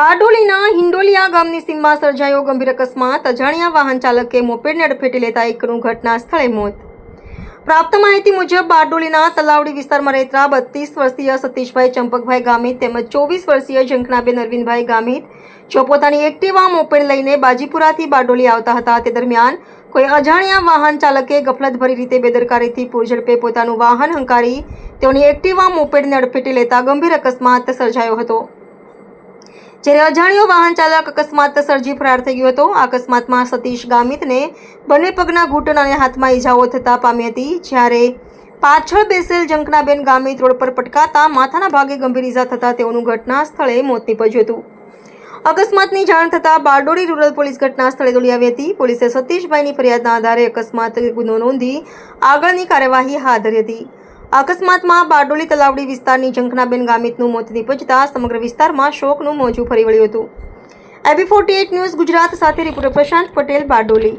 બારડોલીના હિંડોલિયા ગામની સીમમાં સર્જાયો ગંભીર અકસ્માત. અજાણ્યા વાહન ચાલકે મોપેડને અડફેટી લેતા એકનું ઘટના સ્થળે મોત. પ્રાપ્ત માહિતી મુજબ, બારડોલીના તલાવડી વિસ્તારમાં રહેતા બત્રીસ વર્ષીય સતીશભાઈ ચંપકભાઈ ગામિત તેમજ ચોવીસ વર્ષીય ઝંખનાબેન અરવિંદભાઈ ગામિત જો પોતાની એક્ટિવા મોપેડ લઈને બાજીપુરાથી બારડોલી આવતા હતા. તે દરમિયાન કોઈ અજાણ્યા વાહન ચાલકે ગફલતભરી રીતે બેદરકારીથી પૂરઝડપે પોતાનું વાહન હંકારી તેઓની એક્ટિવા મોપેડને અડફેટી લેતા ગંભીર અકસ્માત સર્જાયો હતો. જ્યારે અજાણ્યો વાહન ચાલક અકસ્માત સર્જી ફરાર થઈ ગયો હતો. આ અકસ્માતમાં સતીશ ગામિતને બંને પગના ઘૂંટણ અને હાથમાં ઈજાઓ થતા પામી હતી, જ્યારે પાછળ બેસેલ જંકનાબેન ગામિત રોડ પર પટકાતા માથાના ભાગે ગંભીર ઈજા થતા તેઓનું ઘટના સ્થળે મોત નીપજ્યું હતું. અકસ્માતની જાણ થતાં બારડોલી રૂરલ પોલીસ ઘટના સ્થળે દોડી આવી હતી. પોલીસે સતીશભાઈની ફરિયાદના આધારે અકસ્માત ગુનો નોંધી આગળની કાર્યવાહી હાથ ધરી હતી. અકસ્માતમાં બારડોલી તલાવડી વિસ્તારની ઝંખનાબેન ગામિતનું મોત નીપજતા સમગ્ર વિસ્તારમાં શોકનું મોજું ફરી વળ્યું હતું. એબી ફોર્ટી ન્યૂઝ ગુજરાત સાથે રિપોર્ટર પ્રશાંત પટેલ બારડોલી.